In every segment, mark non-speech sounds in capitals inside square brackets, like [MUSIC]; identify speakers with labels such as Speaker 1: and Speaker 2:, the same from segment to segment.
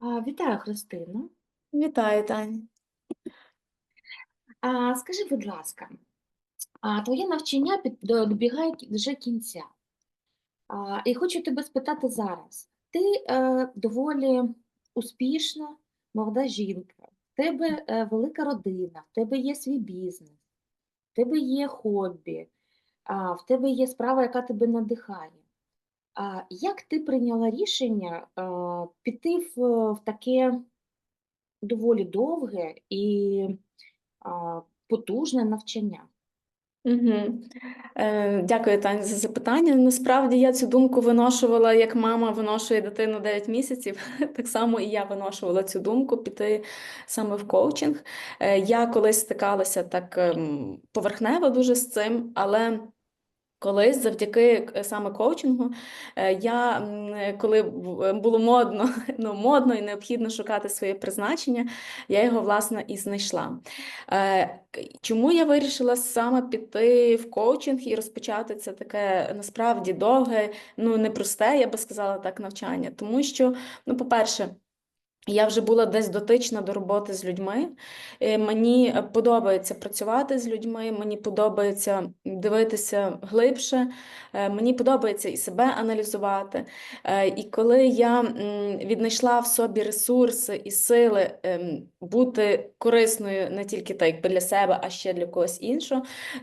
Speaker 1: А, Вітаю, Христино.
Speaker 2: Вітаю, Таня.
Speaker 1: А, скажи, будь ласка, а, твоє навчання під, до- добігає кі- вже кінця. А, і хочу тебе спитати зараз. Ти е, доволі успішна молода жінка, в тебе е, велика родина, в тебе є свій бізнес, в тебе є хобі, а, в тебе є справа, яка тебе надихає. Як ти прийняла рішення піти в, таке доволі довге і потужне навчання.
Speaker 2: Угу. Е, дякую, Таня, за запитання. Насправді я цю думку виношувала, як мама виношує дитину 9 місяців. [LAUGHS] Так само і я виношувала цю думку піти саме в коучинг. Е, я колись стикалася так ем, поверхнево дуже з цим, але. Колись завдяки е, саме коучингу, е, я коли е, було модно, [LAUGHS] ну, модно і необхідно шукати своє призначення, я його власне і знайшла. Чому я вирішила саме піти в коучинг і розпочати це таке насправді довге, ну непросте, я би сказала так, навчання? Тому що, ну, по-перше, я вже була десь дотична до роботи з людьми. Е, Мені е, подобається працювати з людьми, мені подобається дивитися глибше, е, мені подобається і себе аналізувати. І коли я віднайшла в собі ресурси і сили ем, бути корисною не тільки так, якби для себе, а ще для когось іншого,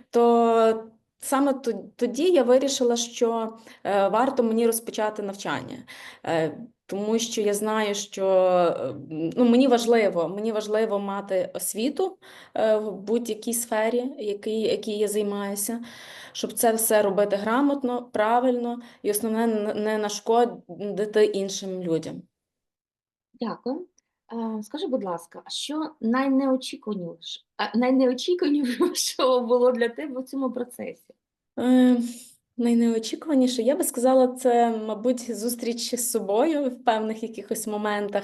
Speaker 2: то саме тоді я вирішила, що е, варто мені розпочати навчання. Е, тому що я знаю, що е, ну, мені важливо, мені важливо мати освіту в будь-якій сфері, якій, якій я займаюся, щоб це все робити грамотно, правильно і основне не нашкодити іншим людям.
Speaker 1: Дякую. А, Скажи, будь ласка, а що найнеочікуваніше, найнеочікуванішого було для тебе в цьому процесі?
Speaker 2: Е, найнеочікуваніше, я би сказала, це, мабуть, зустріч з собою в певних якихось моментах,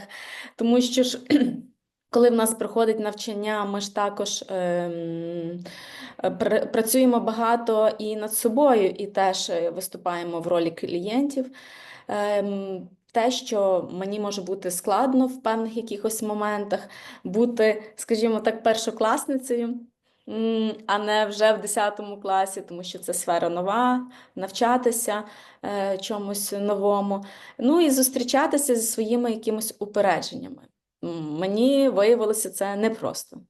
Speaker 2: тому що ж. [CLEARS THROAT] Коли в нас проходить навчання, ми ж також ем, е, пр- працюємо багато і над собою, і теж е, виступаємо в ролі клієнтів. Ем, те, що мені може бути складно в певних якихось моментах, бути, скажімо так, першокласницею, а не вже в 10 класі, тому що це сфера нова, навчатися е, чомусь новому. Ну і зустрічатися зі своїми якимись упередженнями. Мені виявилося це непросто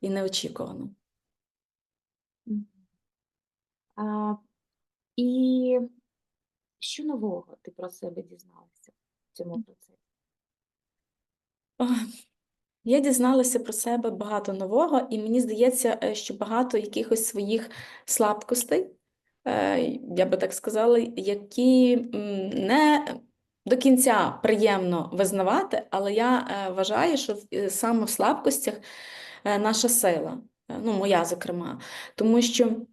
Speaker 2: і неочікувано.
Speaker 1: А, і що нового ти про себе дізналася в цьому процесі?
Speaker 2: Я дізналася про себе багато нового, і мені здається, е, що багато якихось своїх слабкостей, е, я би так сказала, які не до кінця приємно визнавати, але я е, вважаю, що саме в слабкостях наша сила, ну, моя, зокрема, тому що.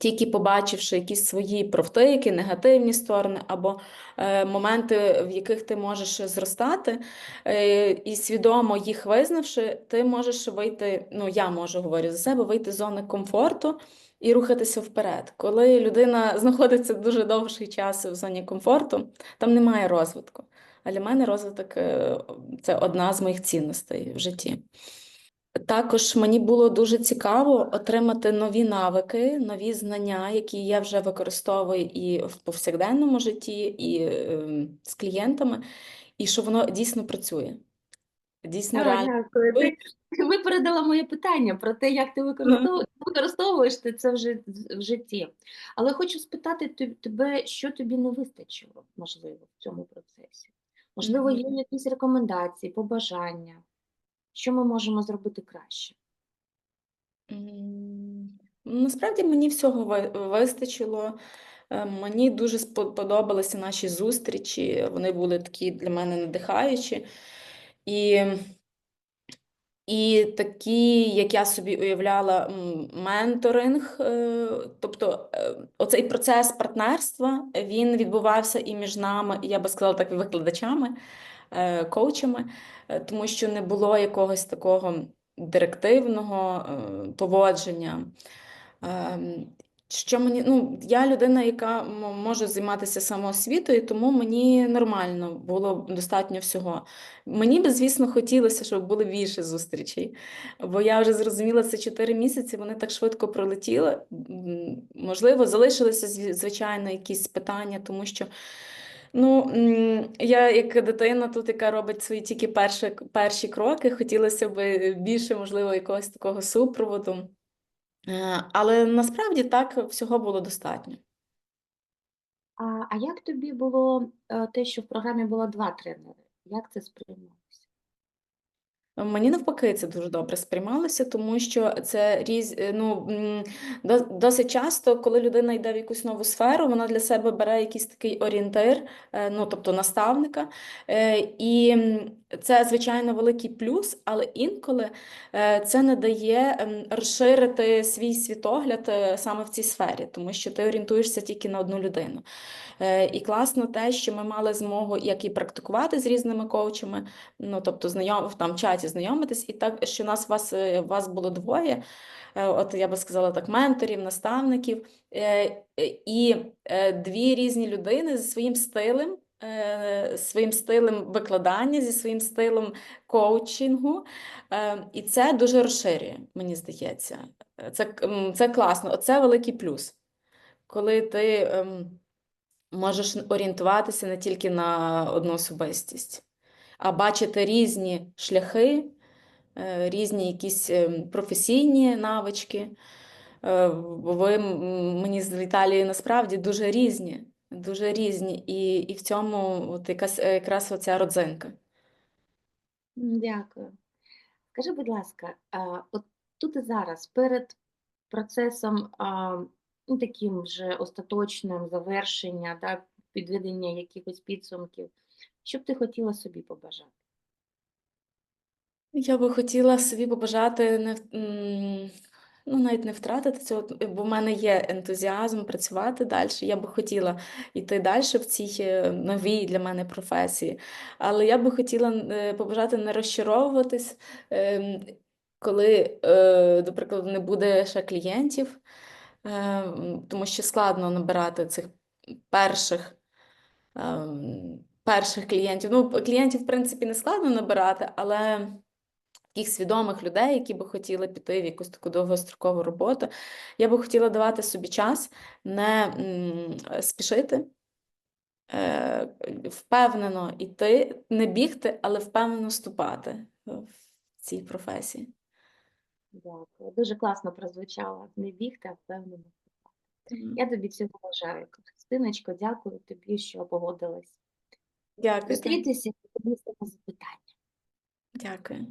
Speaker 2: Тільки побачивши якісь свої провтики, негативні сторони або е, моменти, в яких ти можеш зростати, е, і свідомо їх визнавши, ти можеш вийти, ну я можу говорю за себе, вийти з зони комфорту і рухатися вперед. Коли людина [LAUGHS] знаходиться дуже довший час в зоні комфорту, там немає розвитку. А для мене розвиток е, це одна з моїх цінностей в житті. Також мені було дуже цікаво отримати нові навики, нові знання, які я вже використовую і в повсякденному житті, і ем, з клієнтами, і що воно дійсно працює. Дійсно
Speaker 1: А,
Speaker 2: реально.
Speaker 1: дякую. Ти, ти [LAUGHS] випередила моє питання про те, як ти використовуєш, використовуєш ти це в житті. Але хочу спитати тебе, що тобі не вистачило, можливо, в цьому процесі. Можливо, є якісь рекомендації, побажання, що ми можемо зробити краще.
Speaker 2: Насправді мені всього вистачило. Е, Мені дуже сподобалися наші зустрічі, вони були такі для мене надихаючі. І І такі, як я собі уявляла, менторинг, е, тобто е, оцей процес партнерства, він відбувався і між нами, я би сказала так, викладачами, коучами, е, тому що не було якогось такого директивного е, поводження. Ем, що мені, ну, я людина, яка може займатися самоосвітою, тому мені нормально було достатньо всього. Мені би, звісно, хотілося, щоб було більше зустрічей, бо я вже зрозуміла, це 4 місяці, вони так швидко пролетіли. Можливо, залишилися, звичайно, якісь питання, тому що Ну, я як дитина тут, яка робить свої тільки перші, перші кроки, хотілося б більше, можливо, якогось такого супроводу. Е, Але насправді так всього було достатньо.
Speaker 1: А, а як тобі було е, те, що в програмі було два тренери? Як це сприймалося?
Speaker 2: Мені навпаки це дуже добре сприймалося, тому що це різ... е, ну, досить часто, коли людина йде в якусь нову сферу, вона для себе бере якийсь такий орієнтир, е, ну, тобто наставника. Е, І це, звичайно, великий плюс, але інколи е, це не дає розширити свій світогляд е, саме в цій сфері, тому що ти орієнтуєшся тільки на одну людину. Е, І класно те, що ми мали змогу як і практикувати з різними коучами, ну тобто знайом там чаті знайомитись, і так, що нас вас, е, вас було двоє. е, От я би сказала так, менторів, наставників, е, і дві різні людини зі своїм стилем, своїм стилем викладання, зі своїм стилем коучингу. І це дуже розширює, мені здається. Це, це класно, оце великий плюс. Коли ти ем, можеш орієнтуватися не тільки на одну особистість, а бачити різні шляхи, е, різні якісь ем, професійні навички. Е, Ви мені з Віталією насправді дуже різні, дуже різні. І, і в цьому от якась, е, якраз оця родзинка.
Speaker 1: Дякую. Скажи, будь ласка, от тут і зараз, перед процесом ну, таким вже остаточним завершення, да, підведення якихось підсумків, що б ти хотіла собі побажати?
Speaker 2: Я би хотіла собі побажати не, ну, навіть не втратити цього, бо в мене є ентузіазм працювати далі. Я би хотіла йти далі в цій е, новій для мене професії. Але я би хотіла е, побажати не розчаровуватись, ем, коли, е, до прикладу, не буде ще клієнтів, е, тому що складно набирати цих перших ем, перших клієнтів. Ну, клієнтів, в принципі, не складно набирати, але таких свідомих людей, які би хотіли піти в якусь таку довгострокову роботу, я би хотіла давати собі час, не спішити, е, впевнено йти, не бігти, але впевнено ступати в цій професії.
Speaker 1: Дякую. Дуже класно прозвучало. Не бігти, а впевнено.
Speaker 2: Мгм.
Speaker 1: Я тобі цього бажаю. Христиночко, дякую тобі, що погодилась
Speaker 2: Дякую.
Speaker 1: Зустрітися і відповісти на запитання.
Speaker 2: Дякую.